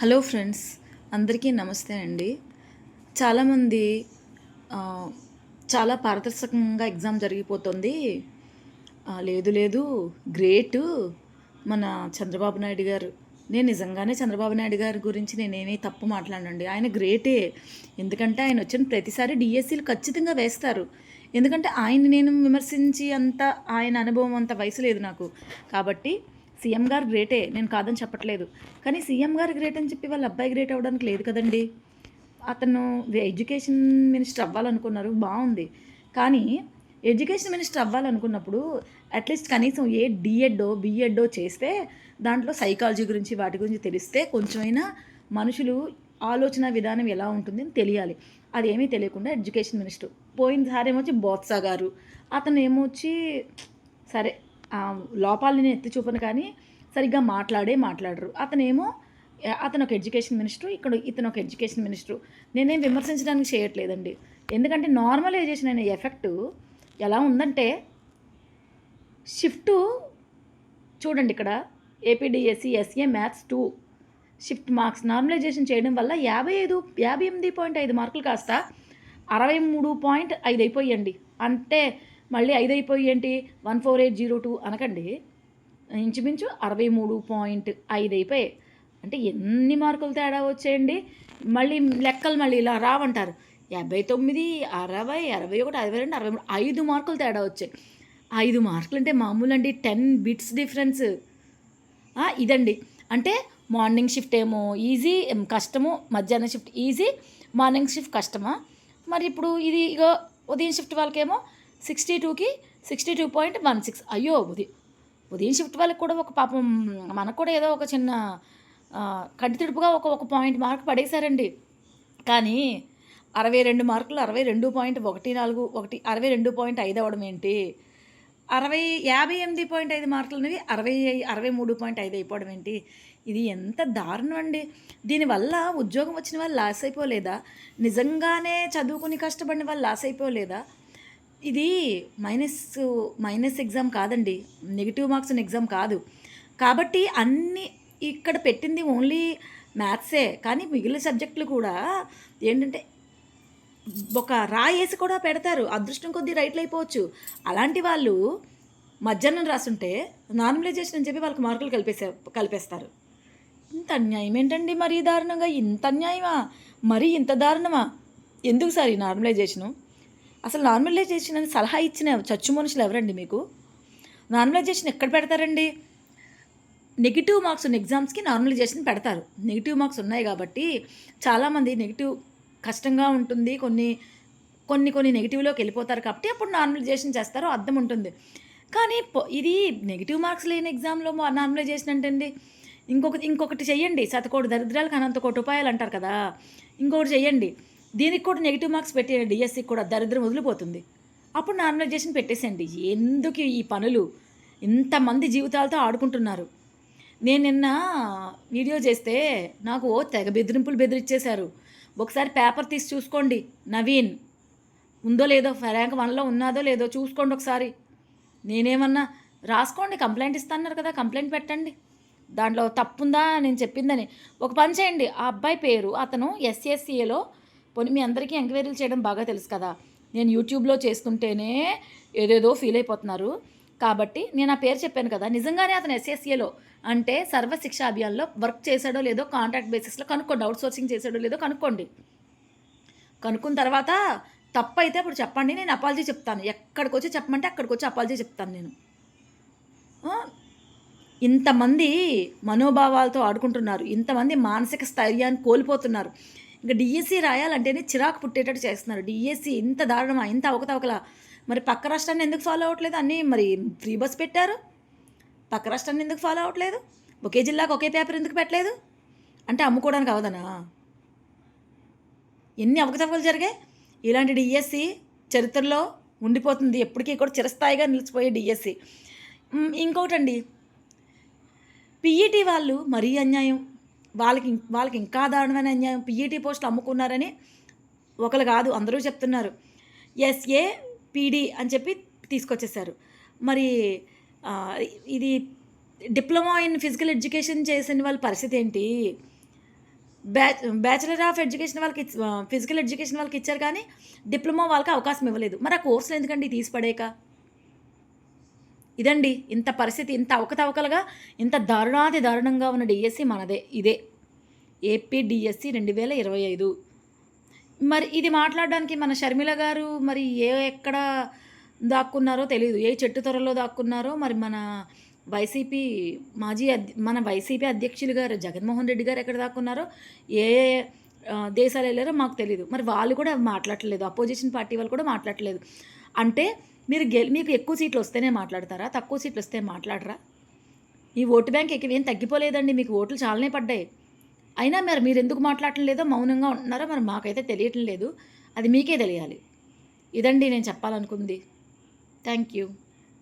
Hello friends అందరికీ నమస్తే అండి. చాలామంది చాలా పారదర్శకంగా ఎగ్జామ్ జరిగిపోతుంది. లేదు లేదు గ్రేట్. మన చంద్రబాబు నాయుడు గారు నేను నిజంగానే చంద్రబాబు నాయుడు గారి గురించి నేనేమీ తప్పు మాట్లాడండి ఆయన గ్రేటే. ఎందుకంటే ఆయన వచ్చిన ప్రతిసారి డిఎస్సీలు ఖచ్చితంగా వేస్తారు. ఎందుకంటే ఆయన నేను విమర్శించి అంత ఆయన అనుభవం అంత వయసు లేదు నాకు. కాబట్టి సీఎం గారు గ్రేటే నేను కాదని చెప్పట్లేదు. కానీ సీఎం గారు గ్రేట్ అని చెప్పి వాళ్ళ అబ్బాయి గ్రేట్ అవ్వడానికి లేదు కదండి. అతను ఎడ్యుకేషన్ మినిస్టర్ అవ్వాలనుకున్నారు బాగుంది. కానీ ఎడ్యుకేషన్ మినిస్టర్ అవ్వాలనుకున్నప్పుడు అట్లీస్ట్ కనీసం ఏ డిఎడ్డో బిఎడ్డో చేస్తే దాంట్లో సైకాలజీ గురించి వాటి గురించి తెలిస్తే కొంచెమైనా మనుషులు ఆలోచన విధానం ఎలా ఉంటుంది అని తెలియాలి. అదేమీ తెలియకుండా ఎడ్యుకేషన్ మినిస్టర్ పోయినసారి ఏమొచ్చి బోత్సా గారు అతను ఏమొచ్చి సరే లోపాలని నేను ఎత్తి చూపను కానీ సరిగ్గా మాట్లాడే మాట్లాడరు. అతనేమో అతను ఒక ఎడ్యుకేషన్ మినిస్టర్ ఇక్కడ ఇతను ఒక ఎడ్యుకేషన్ మినిస్టర్. నేనేం విమర్శించడానికి చేయట్లేదండి. ఎందుకంటే నార్మలైజేషన్ అనే ఎఫెక్ట్ ఎలా ఉందంటే షిఫ్ట్ చూడండి ఇక్కడ AP DSC SA maths two. Shift marks normalization చేయడం వల్ల యాభై ఐదు యాభై ఎనిమిది పాయింట్ ఐదు మార్కులు కాస్త అరవై మూడు పాయింట్ ఐదు అయిపోయండి. అంటే మళ్ళీ ఐదు అయిపోయి ఏంటి? One four eight zero two అనకండి. ఇంచుమించు అరవై మూడు పాయింట్ ఐదు అయిపోయాయి అంటే ఎన్ని మార్కులు తేడా వచ్చేయండి? మళ్ళీ లెక్కలు మళ్ళీ ఇలా రావంటారు. యాభై తొమ్మిది అరవై అరవై ఒకటి అరవై రెండు అరవై మూడు ఐదు మార్కులు తేడా వచ్చాయి. ఐదు మార్కులు అంటే మామూలు అండి టెన్ బిట్స్ డిఫరెన్స్. ఇదండి. అంటే మార్నింగ్ షిఫ్ట్ ఏమో ఈజీ కష్టము మధ్యాహ్నం షిఫ్ట్ ఈజీ మార్నింగ్ షిఫ్ట్ కష్టమా? మరి ఇప్పుడు ఇది ఇగో ఉదయం షిఫ్ట్ వాళ్ళకేమో సిక్స్టీ టూకి sixty two point one six. అయ్యో ఉదయం ఉదయం షిఫ్ట్ వాళ్ళకి కూడా ఒక పాపం మనకు కూడా ఏదో ఒక చిన్న కంటితుడుపుగా తిడుపుగా ఒక ఒక పాయింట్ మార్క్ పడేశారండి. కానీ అరవై రెండు మార్కులు అరవై రెండు పాయింట్ ఒకటి నాలుగు ఒకటి అరవై రెండు పాయింట్ ఐదు అవ్వడం ఏంటి? అరవై యాభై ఎనిమిది పాయింట్ ఐదు మార్కులు అనేవి అరవై అరవై మూడు పాయింట్ ఐదు అయిపోవడం ఏంటి? ఇది ఎంత దారుణం అండి. దీనివల్ల ఉద్యోగం వచ్చిన వాళ్ళు లాస్ అయిపోలేదా? నిజంగానే చదువుకుని కష్టపడిన వాళ్ళు లాస్ అయిపోలేదా? ఇది మైనస్ మైనస్ ఎగ్జామ్ కాదండి. నెగిటివ్ మార్క్స్ ఉన్న ఎగ్జామ్ కాదు. కాబట్టి అన్ని ఇక్కడ పెట్టింది ఓన్లీ మ్యాథ్సే కానీ మిగిలిన సబ్జెక్టులు కూడా ఏంటంటే ఒక రాయేసి కూడా పెడతారు. అదృష్టం కొద్దీ రైట్లు అయిపోవచ్చు. అలాంటి వాళ్ళు మధ్యాహ్నం రాసుంటే నార్మలైజేషన్ అని చెప్పి వాళ్ళకి మార్కులు కలిపేసే కలిపేస్తారు. ఇంత అన్యాయం ఏంటండి మరీ దారుణంగా? ఇంత అన్యాయమా? మరీ ఇంత దారుణమా? ఎందుకు సార్ ఈ నార్మలైజేషను అసలు నార్మలైజేషన్ అని సలహా ఇచ్చిన చచ్చు మనుషులు ఎవరండి మీకు? నార్మలైజేషన్ ఎక్కడ పెడతారండి? నెగిటివ్ మార్క్స్ ఉన్న ఎగ్జామ్స్కి నార్మలైజేషన్ పెడతారు. నెగిటివ్ మార్క్స్ ఉన్నాయి కాబట్టి చాలామంది నెగిటివ్ కష్టంగా ఉంటుంది. కొన్ని కొన్ని కొన్ని నెగిటివ్లోకి వెళ్ళిపోతారు కాబట్టి అప్పుడు నార్మలైజేషన్ చేస్తారు అర్థం ఉంటుంది. కానీ ఇది నెగిటివ్ మార్క్స్ లేని ఎగ్జామ్లో నార్మలైజేషన్ అంటే అండి? ఇంకొకటి ఇంకొకటి చెయ్యండి. శతకోటి దరిద్రాలకు అనంత కోటి ఉపాయాలు అంటారు కదా. ఇంకొకటి చెయ్యండి. దీనికి కూడా నెగిటివ్ మార్క్స్ పెట్టి డిఎస్సికి కూడా దరిద్రం వదిలిపోతుంది. అప్పుడు నార్మలైజేషన్ పెట్టేసండి ఎందుకు ఈ పనులు? ఇంతమంది జీవితాలతో ఆడుకుంటున్నారు. నేను నిన్న వీడియో చేస్తే నాకు ఓ తెగ బెదిరింపులు బెదిరిచ్చేశారు. ఒకసారి పేపర్ తీసి చూసుకోండి నవీన్. ఉందో లేదో ర్యాంక్ వన్లో ఉన్నాదో లేదో చూసుకోండి ఒకసారి. నేనేమన్నా రాసుకోండి కంప్లైంట్ ఇస్తాన్నారు కదా కంప్లైంట్ పెట్టండి. దాంట్లో తప్పుందా? నేను చెప్పిందని. ఒక పని చేయండి. ఆ అబ్బాయి పేరు అతను ఎస్ఎస్సిఏలో పోనీ మీ అందరికీ ఎంక్వైరీలు చేయడం బాగా తెలుసు కదా. నేను యూట్యూబ్లో చేస్తుంటేనే ఏదేదో ఫీల్ అయిపోతున్నారు. కాబట్టి నేను ఆ పేరు చెప్పాను కదా. నిజంగానే అతను ఎస్ఎస్ఏలో అంటే సర్వ శిక్షా అభియాన్లో వర్క్ చేశాడో లేదో కాంట్రాక్ట్ బేసిస్లో కనుక్కోండి. అవుట్ సోర్సింగ్ చేశాడో లేదో కనుక్కోండి. కనుక్కున్న తర్వాత తప్పు అయితే అప్పుడు చెప్పండి. నేను అపాలజీ చెప్తాను. ఎక్కడికి వచ్చి చెప్పమంటే అక్కడికి వచ్చి అపాలజీ చెప్తాను నేను. ఇంతమంది మనోభావాలతో ఆడుకుంటున్నారు. ఇంతమంది మానసిక స్థైర్యాన్ని కోల్పోతున్నారు. ఇంకా డిఎస్సి రాయాలంటేనే చిరాకు పుట్టేటట్టు చేస్తున్నారు. డిఎస్సి ఇంత దారుణమా? ఇంత అవకతవకలా? మరి పక్క రాష్ట్రాన్ని ఎందుకు ఫాలో అవ్వట్లేదు? అన్నీ మరి ఫ్రీ బస్ పెట్టారు. పక్క రాష్ట్రాన్ని ఎందుకు ఫాలో అవ్వట్లేదు? ఒకే జిల్లాకు ఒకే పేపర్ ఎందుకు పెట్టలేదు? అంటే అమ్ముకోవడానికి అవదనా? ఎన్ని అవకతవకలు జరిగాయి? ఇలాంటి డిఎస్సి చరిత్రలో ఉండిపోతుంది. ఎప్పటికీ కూడా చిరస్థాయిగా నిలిచిపోయే డిఎస్సి ఇంకొకటండి పిఈటి వాళ్ళు మరీ అన్యాయం. వాళ్ళకి వాళ్ళకి ఇంకా దారుణమైన అన్యాయం పిఈటీ పోస్టులు అమ్ముకున్నారని ఒకరు కాదు అందరూ చెప్తున్నారు. ఎస్ఏ పీడీ అని చెప్పి తీసుకొచ్చేసారు మరి ఇది డిప్లొమా ఇన్ ఫిజికల్ ఎడ్యుకేషన్ చేసిన వాళ్ళ పరిస్థితి ఏంటి? బ్యాచ్ బ్యాచిలర్ ఆఫ్ ఎడ్యుకేషన్ వాళ్ళకి ఫిజికల్ ఎడ్యుకేషన్ వాళ్ళకి ఇచ్చారు కానీ డిప్లొమా వాళ్ళకి అవకాశం ఇవ్వలేదు. మరి ఆ కోర్సులు ఎందుకండి తీసి పడేక ఇదండి ఇంత పరిస్థితి ఇంత అవకతవకలుగా ఇంత దారుణాది దారుణంగా ఉన్న డిఎస్సి మనదే ఇదే. ఏపీ డిఎస్సి రెండు వేల ఇరవై ఐదు. మరి ఇది మాట్లాడడానికి మన షర్మిల గారు మరి ఏ ఎక్కడ దాక్కున్నారో తెలియదు ఏ చెట్టు త్వరలో దాక్కున్నారో మరి మన వైసీపీ మాజీ అధ్య మన వైసీపీ అధ్యక్షులు గారు జగన్మోహన్ రెడ్డి గారు ఎక్కడ దాక్కున్నారో ఏ దేశాలు వెళ్ళారో మాకు తెలియదు మరి వాళ్ళు కూడా మాట్లాడలేదు అపోజిషన్ పార్టీ వాళ్ళు కూడా మాట్లాడలేదు అంటే మీరు గెల్ మీకు ఎక్కువ సీట్లు వస్తేనే మాట్లాడతారా? తక్కువ సీట్లు వస్తే మాట్లాడరా? ఈ ఓటు బ్యాంక్ ఎక్కువ ఏం తగ్గిపోలేదండి మీకు ఓట్లు చాలానే పడ్డాయి. అయినా మరి మీరు ఎందుకు మాట్లాడటం లేదో మౌనంగా ఉంటున్నారో మరి మాకైతే తెలియటం లేదు. అది మీకే తెలియాలి. ఇదండి నేను చెప్పాలనుకుంది. Thank you.